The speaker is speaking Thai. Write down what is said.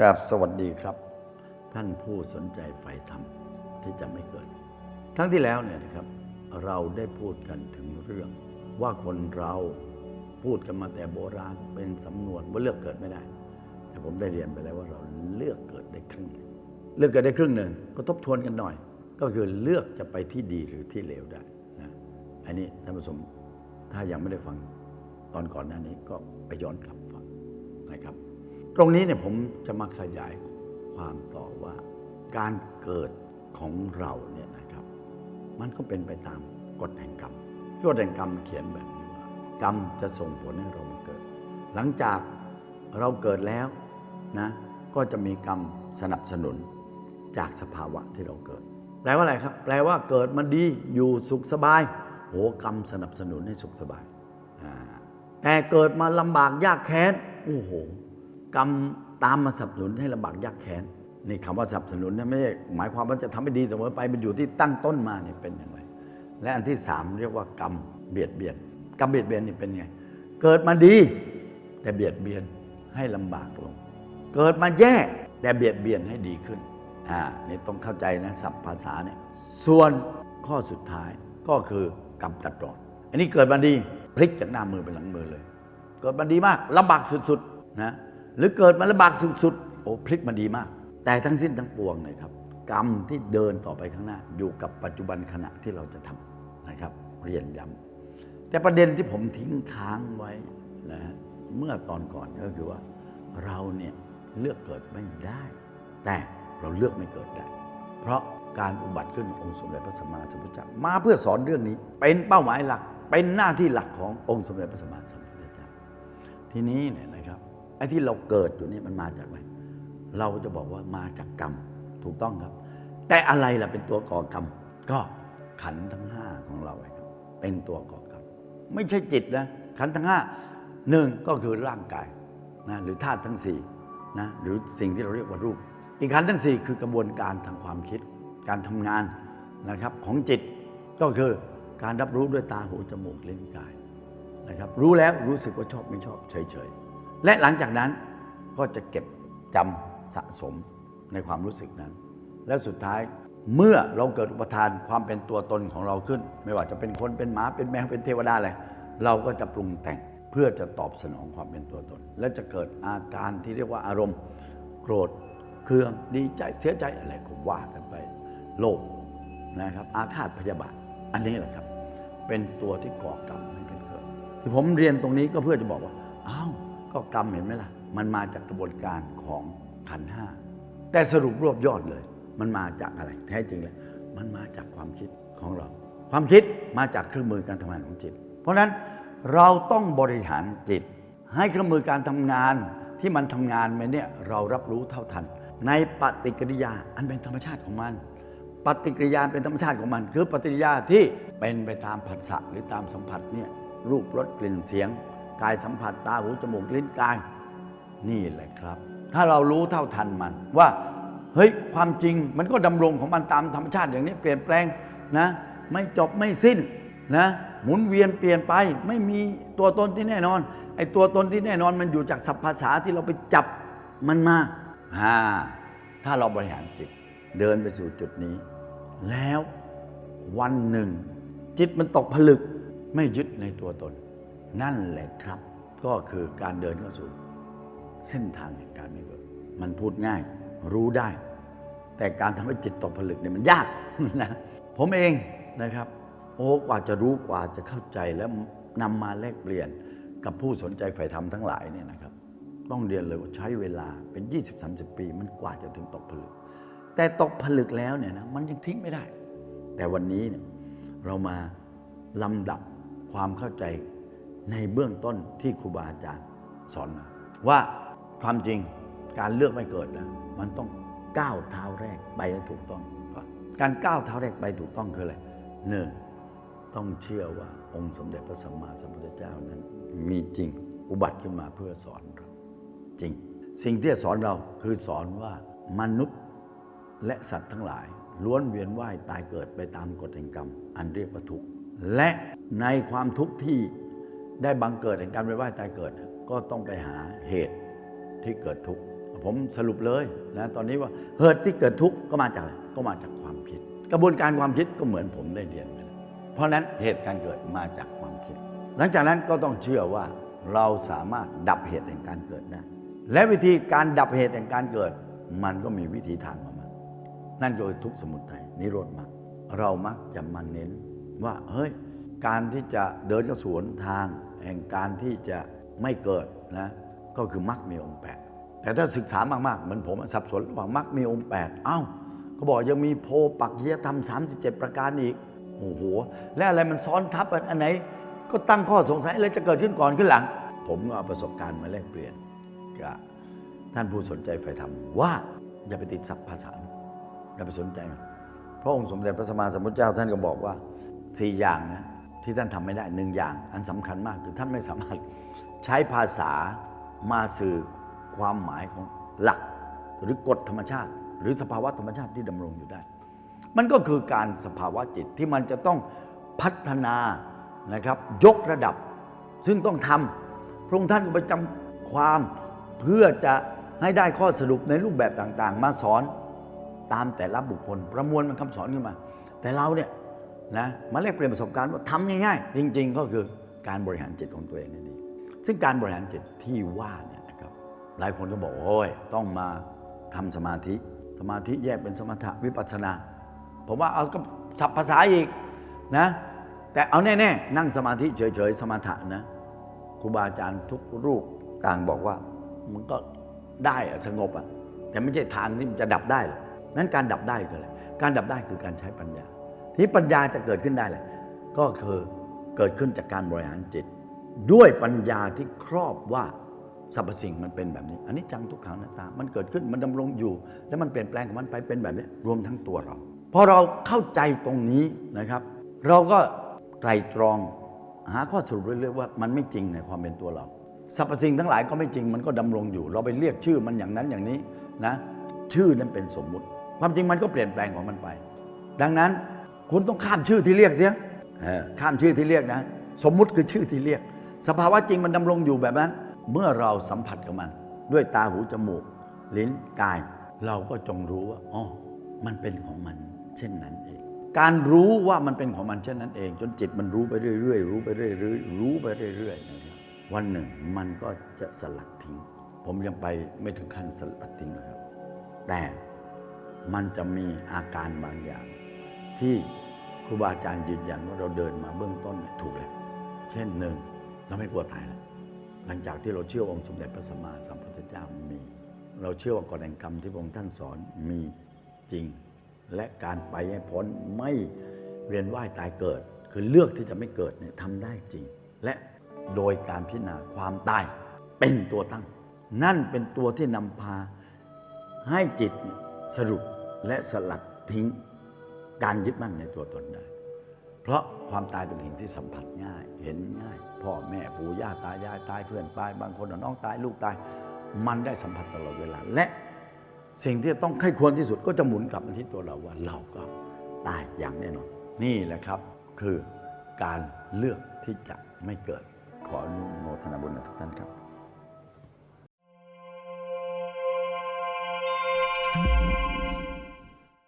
ครับสวัสดีครับ ท่านผู้สนใจใฝ่ธรรมที่จะไม่เกิดครั้งที่แล้วเนี่ยนะครับเราได้พูดกันถึงเรื่อง ว่าคนเราพูดกันมาแต่โบราณเป็นสำนวนว่าเลือกเกิดไม่ได้ แต่ผมได้เรียนไปแล้วว่าเราเลือกเกิดได้ครึ่ง เลือกเกิดได้ครึ่งหนึ่งก็ทบทวนกันหน่อย ก็คือเลือกจะไปที่ดีหรือที่เลวได้นะอันนี้ท่านผู้ชมถ้ายังไม่ได้ฟังตอนก่อนหน้านี้ก็ไปย้อนกลับฟังนะครับ ตรงนี้เนี่ยผมจะมาขยายความต่อว่า การเกิดของเราเนี่ยนะครับ มันก็เป็นไปตามกฎแห่งกรรมกฎแห่งกรรมเขียนแบบนี้ว่ากรรมจะส่งผลให้เรามาเกิด หลังจากเราเกิดแล้วนะก็จะมีกรรมสนับสนุนจากสภาวะที่เราเกิด แปลว่าอะไรครับ แปลว่าเกิดมาดีอยู่สุขสบายโหกรรมสนับสนุนให้สุขสบายแต่เกิดมาลำบากยากแค้นโอ้โห กรรมตามมาสนับสนุนให้ลำบากยากแค้นนี่คำว่าสนับสนุนเนี่ยไม่ใช่หมายความว่าจะทำให้ดีเสมอไปมันอยู่ที่ตั้งต้นมาเนี่ยเป็นอย่างไร และอันที่สามเรียกว่ากรรมเบียดเบียนกรรมเบียดเบียนนี่เป็นไง เกิดมาดี แต่เบียดเบียนให้ลำบากลง เกิดมาแย่แต่เบียดเบียนให้ดีขึ้นอ่านี่ต้องเข้าใจนะศัพท์ภาษาเนี่ยส่วนข้อสุดท้ายก็คือกรรมตัดรอนอันนี้เกิดมาดีพลิกจากหน้ามือเป็นหลังมือเลย เกิดมาดีมากลำบากสุดๆนะ หรือเกิดมาลำบากสุดๆโอ้พลิกมาดีมาก แต่ทั้งสิ้นทั้งปวงเลยครับ กรรมที่เดินต่อไปข้างหน้า อยู่กับปัจจุบันขณะที่เราจะทำนะครับ เรียนย้ำแต่ประเด็นที่ผมทิ้งค้างไว้นะเมื่อตอนก่อนก็คือว่า เราเนี่ยเลือกเกิดไม่ได้ แต่เราเลือกไม่เกิดได้ เพราะการอุบัติขึ้นขององค์สมเด็จพระสัมมาสัมพุทธเจ้ามาเพื่อสอนเรื่องนี้ เป็นเป้าหมายหลัก เป็นหน้าที่หลักขององค์สมเด็จพระสัมมาสัมพุทธเจ้าทีนี้เนี่ยนะครับ ไอ้ที่เราเกิดอยู่นี่มันมาจากอะไรเราจะบอกว่ามาจากกรรมถูกต้องครับ แต่อะไรล่ะเป็นตัวก่อกรรม ก็ขันทั้งห้าของเราครับ เป็นตัวก่อกรรม ไม่ใช่จิตนะ ขันทั้งห้าหนึ่งก็คือร่างกายนะหรือธาตุทั้งสี่นะหรือสิ่งที่เราเรียกว่ารูป อีกขันทั้งสี่คือกระบวนการทางความคิด การทำงานนะครับของจิตก็คือการรับรู้ด้วยตาหูจมูกลิ้นกายนะครับรู้แล้วรู้สึกว่าชอบไม่ชอบเฉยๆ และหลังจากนั้นก็จะเก็บจำสะสมในความรู้สึกนั้น แล้วสุดท้ายเมื่อเราเกิดอุปทานความเป็นตัวตนของเราขึ้น ไม่ว่าจะเป็นคนเป็นหมาเป็นแมวเป็นเทวดาอะไรเราก็จะปรุงแต่งเพื่อจะตอบสนองความเป็นตัวตน และจะเกิดอาการที่เรียกว่าอารมณ์ โกรธเคืองดีใจเสียใจอะไรก็ว่ากันไป โลภนะครับ อาฆาตพยาบาทอันนี้แหละครับ เป็นตัวที่ก่อกรรมให้เป็นเกิด ที่ผมเรียนตรงนี้ก็เพื่อจะบอกว่าอ้าว ก็กรรมเห็นไหมล่ะ มันมาจากกระบวนการของขันห้าแต่สรุปรวบยอดเลย มันมาจากอะไร แท้จริงเลยมันมาจากความคิดของเรา ความคิดมาจากเครื่องมือการทำงานของจิต เพราะฉะนั้นเราต้องบริหารจิต ให้เครื่องมือการทำงานที่มันทำงานไปเนี่ยเรารับรู้เท่าทัน ในปฏิกิริยาอันเป็นธรรมชาติของมัน ปฏิกิริยาเป็นธรรมชาติของมัน คือปฏิกิริยาที่เป็นไปตามผัสสะหรือตามสัมผัสเนี่ยรูปรสกลิ่นเสียง กายสัมผัสตาหูจมูกลิ้นกาย นี่แหละครับ ถ้าเรารู้เท่าทันมันว่าเฮ้ยความจริงมันก็ดำรงของมันตามธรรมชาติอย่างนี้เปลี่ยนแปลงนะไม่จบไม่สิ้นนะหมุนเวียนเปลี่ยนไปไม่มีตัวตนที่แน่นอนไอ้ตัวตนที่แน่นอนมันอยู่จากสัพภาษาที่เราไปจับมันมาอ่าถ้าเราบริหารจิตเดินไปสู่จุดนี้ แล้ววันหนึ่ง จิตมันตกผลึกไม่ยึดในตัวตน นั่นแหละครับ ก็คือการเดินเข้าสู่ เส้นทางแห่งการไม่เกิดมันพูดง่าย รู้ได้ แต่การทำให้จิตตกผลึกเนี่ยมันยากนะผมเองนะครับ โอ้กว่าจะรู้กว่าจะเข้าใจแล้วนำมาแลกเปลี่ยนกับผู้สนใจใฝ่ธรรมทั้งหลายเนี่ยนะครับ ต้องเรียนเลยว่าใช้เวลาเป็น 20-30 ปี มันกว่าจะถึงตกผลึก แต่ตกผลึกแล้วเนี่ยนะมันยังทิ้งไม่ได้ แต่วันนี้เนี่ยเรามาลำดับความเข้าใจ ในเบื้องต้นที่ครูบาอาจารย์สอนมาว่าความจริงการเลือกไม่เกิดนะมันต้องก้าวเท้าแรกไปให้ถูกต้องก่อนการก้าวเท้าแรกไปถูกต้องคืออะไรหนึ่งต้องเชื่อว่าองค์สมเด็จพระสัมมาสัมพุทธเจ้านั้น มีจริงอุบัติขึ้นมาเพื่อสอนเราจริง สิ่งที่สอนเราคือสอนว่ามนุษย์และสัตว์ทั้งหลายล้วนเวียนว่ายตายเกิดไปตามกฎแห่งกรรม อันเรียกว่าทุกข์และในความทุกข์ที่ ได้บังเกิดแห่งการเวียนว่ายตายเกิด ก็ต้องไปหาเหตุที่เกิดทุกข์ผมสรุปเลยนะตอนนี้ว่าเหตุที่เกิดทุกข์ก็มาจากอะไรก็มาจากความคิด กระบวนการความคิดก็เหมือนผมได้เรียนไปแล้วเพราะนั้นเหตุการเกิดมาจากความคิด หลังจากนั้นก็ต้องเชื่อว่าเราสามารถดับเหตุแห่งการเกิดได้และวิธีการดับเหตุแห่งการเกิด มันก็มีวิธีทางของมันนั่นก็คือทุกข์สมุทัยนิโรธมรรคเรามักจะมาเน้นว่าเฮ้ยการที่จะเดินเข้าสวนทาง แห่งการที่จะไม่เกิดนะก็คือมรรคมีองค์แปดแต่ถ้าศึกษามากๆเหมือนผมสับสนระหว่างมรรคมีองค์แปดเอ้าเขาบอกยังมีโพปักเยธรรม 37 ประการอีกโอ้โหและอะไรมันซ้อนทับกันอันไหน ก็ตั้งข้อสงสัยอะไรจะเกิดขึ้นก่อนขึ้นหลัง ผมก็เอาประสบการณ์มาแลกเปลี่ยนกับท่านผู้สนใจใฝ่ธรรมว่าอย่าไปติดสัพภาษาอย่าไปสนใจมันพระองค์สมเด็จพระสัมมาสัมพุทธเจ้าท่านก็บอกว่าสี่อย่างนะ ที่ท่านทำไม่ได้หนึ่งอย่าง อันสำคัญมากคือท่านไม่สามารถใช้ภาษามาสื่อความหมายของหลัก หรือกฎธรรมชาติ หรือสภาวะธรรมชาติที่ดำรงอยู่ได้ มันก็คือการสภาวะจิตที่มันจะต้องพัฒนานะครับยกระดับ ซึ่งต้องทำพระองค์ท่านก็ไปจำความเพื่อจะให้ได้ข้อสรุปในรูปแบบต่างๆ มาสอนตามแต่ละบุคคลประมวลมันคำสอนขึ้นมา แต่เราเนี่ย นะมาแลกเปลี่ยนประสบการณ์ว่าทำง่ายๆจริง ๆ ก็คือการบริหารจิตของตัวเองนั่นเองซึ่งการบริหารจิตที่ว่าเนี่ยนะครับหลายคนก็บอกโอ้ยต้องมาทำสมาธิ สมาธิแยกเป็นสมถะวิปัสสนาผมว่าเอาก็สับภาษาอีกนะแต่เอาแน่ๆนั่งสมาธิเฉยๆ สมถะนะครูบาอาจารย์ทุกรูปต่างบอกว่ามันก็ได้อะสงบอะแต่ไม่ใช่ทางที่มันจะดับได้หรอกนั้นการดับได้คืออะไรการดับได้คือการใช้ปัญญา ที่ปัญญาจะเกิดขึ้นได้เลยก็คือเกิดขึ้นจากการบริหารจิต ด้วยปัญญาที่ครอบว่าสรรพสิ่งมันเป็นแบบนี้ อันนี้จังทุกขังหน้าตา มันเกิดขึ้นมันดำรงอยู่ แล้วมันเปลี่ยนแปลงของมันไปเป็นแบบนี้รวมทั้งตัวเราพอเราเข้าใจตรงนี้นะครับ เราก็ไตรตรองหาข้อสรุปเรื่อยๆว่ามันไม่จริงในความเป็นตัวเราสรรพสิ่งทั้งหลายก็ไม่จริงมันก็ดำรงอยู่ เราไปเรียกชื่อมันอย่างนั้นอย่างนี้นะชื่อนั้นเป็นสมมุติ ความจริงมันก็เปลี่ยนแปลงของมันไป ดังนั้น คุณต้องข้ามชื่อที่เรียกเสียข้ามชื่อที่เรียกนะ สมมุติคือชื่อที่เรียก สภาวะจริงมันดำรงอยู่แบบนั้น เมื่อเราสัมผัสกับมัน ด้วยตาหูจมูก ลิ้นกาย เราก็จงรู้ว่าอ๋อมันเป็นของมัน เช่นนั้นเอง การรู้ว่ามันเป็นของมันเช่นนั้นเอง จนจิตมันรู้ไปเรื่อยๆรู้ไปเรื่อยๆรู้ไปเรื่อยๆนะครับวันหนึ่งมันก็จะสลัดทิ้ง ผมยังไปไม่ถึงขั้นสลัดทิ้งนะครับ แต่มันจะมีอาการบางอย่าง ที่ครูบาอาจารย์ยืนยันว่าเราเดินมาเบื้องต้นถูกแล้ว เช่นหนึ่งเราไม่กลัวตายแล้วหลังจากที่เราเชื่อองค์สมเด็จพระสัมมาสัมพุทธเจ้ามี เราเชื่อว่ากฎแห่งกรรมที่พระองค์ท่านสอนมีจริง และการไปให้พ้นไม่เวียนว่ายตายเกิด คือเลือกที่จะไม่เกิดเนี่ยทำได้จริง และโดยการพิจารณาความตายเป็นตัวตั้ง นั่นเป็นตัวที่นำพาให้จิตสรุปและสลัดทิ้ง การยึดมั่นในตัวตนได้ เพราะความตายเป็นสิ่งที่สัมผัสง่าย เห็นง่าย พ่อแม่ปู่ย่าตายายตายเพื่อนตาย บางคนน้องตายลูกตาย มันได้สัมผัสตลอดเวลา และสิ่งที่ต้องใคร่ควรที่สุดก็จะหมุนกลับมาที่ตัวเราว่าเราก็ตายอย่างแน่นอนนี่แหละครับคือการเลือกที่จะไม่เกิดขออนุโมทนาบุญกับทุกท่านครับ